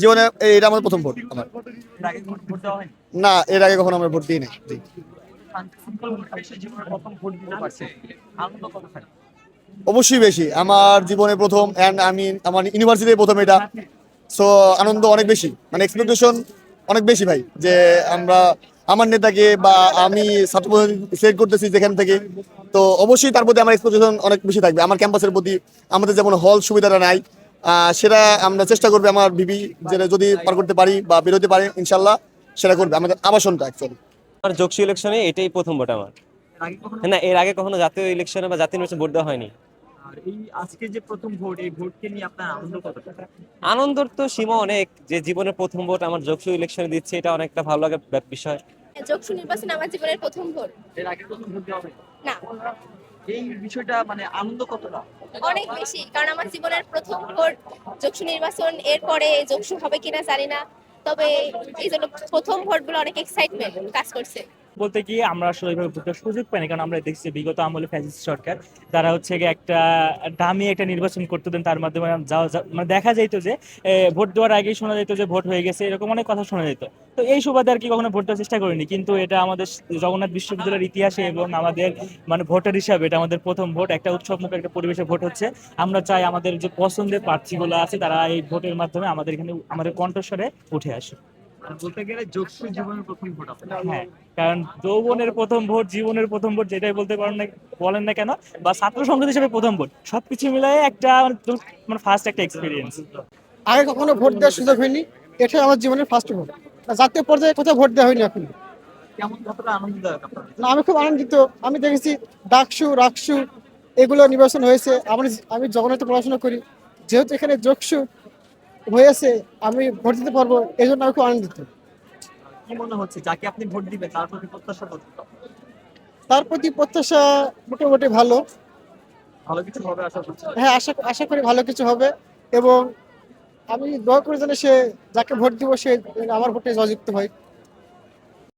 জীবনে এটা আমার প্রথম ভোট আমার। না এর আগে কখনো আমরা ভোট দিই নাই অবশ্যই বেশি। আমার জীবনে প্রথম অ্যান্ড আমি আমার ইউনিভার্সিটির প্রথম এটা। সো আনন্দ অনেক বেশি। মানে এক্সপেকটেশন অনেক বেশি ভাই যে আমরা আমার নেতাকে বা আমি ছাত্র সিলেক্ট করতেছি যেখান থেকে। তো অবশ্যই তার প্রতি আমার এক্সপেকটেশন অনেক বেশি থাকবে। আমার ক্যাম্পাসের প্রতি আমাদের যেমন হল সুবিধাটা নাই সেটা আমরা চেষ্টা করবে আমার বিবি যেটা যদি পার করতে পারি বা বেরোতে পারি ইনশাল্লাহ সেটা করবে আমাদের আবাসনটা অ্যাকচুয়ালি আমার যোগসু ইলেকশনে এটাই প্রথম ভোট আমার। কখনো না এর আগে কখনো জাতীয় ইলেকশনে বা জাতীয় নির্বাচনে ভোট দেওয়া হয়নি। আজকে যে প্রথম ভোট এই ভোটকে নিয়ে আপনার আনন্দ কতটা? আনন্দর তো সীমা অনেক যে জীবনের প্রথম ভোট আমার যোগসু ইলেকশনে দিচ্ছে এটা অনেকটা ভালো লাগে ব্যাপ- বিষয়। যোগসু নির্বাচন আমার জীবনের প্রথম ভোট। এর আগে কখনো ভোট দেওয়া হয়নি? না। এই বিষয়টা মানে আনন্দ কতটা? অনেক বেশি, কারণ আমার জীবনের প্রথম ভোট যোগসু নির্বাচন, এরপরে যোগসু হবে কিনা জানি না, তবে এই জন্য প্রথম ভোটগুলো অনেক এক্সাইটমেন্ট কাজ করছে। বলতে গিয়ে আমরা আসলে ওইভাবে ভোটের সুযোগ পাইনি, কারণ আমরা দেখছি বিগত আমলে ফ্যাসিস্ট সরকার, তারা হচ্ছে গিয়ে একটা দামি একটা নির্বাচন করতে দেন, তার মাধ্যমে যাওয়া মানে দেখা যাইতো যে ভোট দেওয়ার আগেই শোনা যেত যে ভোট হয়ে গেছে, এরকম অনেক কথা শোনা যেত তো এই সুবাদে আর কি কখনো ভোট দেওয়ার চেষ্টা করিনি, কিন্তু এটা আমাদের জগন্নাথ বিশ্ববিদ্যালয়ের ইতিহাসে এবং আমাদের মানে ভোটার হিসাবে এটা আমাদের প্রথম ভোট, একটা উৎসবমুখী একটা পরিবেশে ভোট হচ্ছে। আমরা চাই আমাদের যে পছন্দের প্রার্থীগুলো আছে, তারা এই ভোটের মাধ্যমে আমাদের এখানে, আমাদের কণ্ঠস্বরে উঠে আসে বলতে গেলে যোগসু জীবনের প্রথম ভোট হ্যাঁ কারণ যৌবনের প্রথম ভোট জীবনের প্রথম ভোট যেটাই বলতে পারেন না বলেন না কেন বা ছাত্র সংসদ হিসেবে প্রথম ভোট সবকিছু মিলাই একটা মানে ফার্স্ট একটা এক্সপিরিয়েন্স আগে কখনো ভোট দেওয়ার সুযোগ হয়নি এটাই আমার জীবনের ফার্স্ট ভোট। জাতীয় পর্যায়ে কোথাও ভোট দেওয়া হয়নি এখন। না আমি খুব আনন্দিত। আমি দেখেছি ডাকসু রাকসু এগুলো নির্বাচন হয়েছে। আমার আমি জগন্নাথে পড়াশোনা করি। যেহেতু এখানে যোগসু হয়েছে আমি ভোট দিতে পারব এই জন্য আমি খুব আনন্দিত। কি মনে হচ্ছে? যাকে আপনি ভোট দিবেন তার প্রতি প্রত্যাশা কত তার প্রতি প্রত্যাশা মোটামুটি ভালো। ভালো কিছু হবে আশা করছি? হ্যাঁ আশা আশা করি ভালো কিছু হবে। এবং আমি দোয়া করে যেন সে যাকে ভোট দিব সে আমার ভোটে জয়যুক্ত হয়।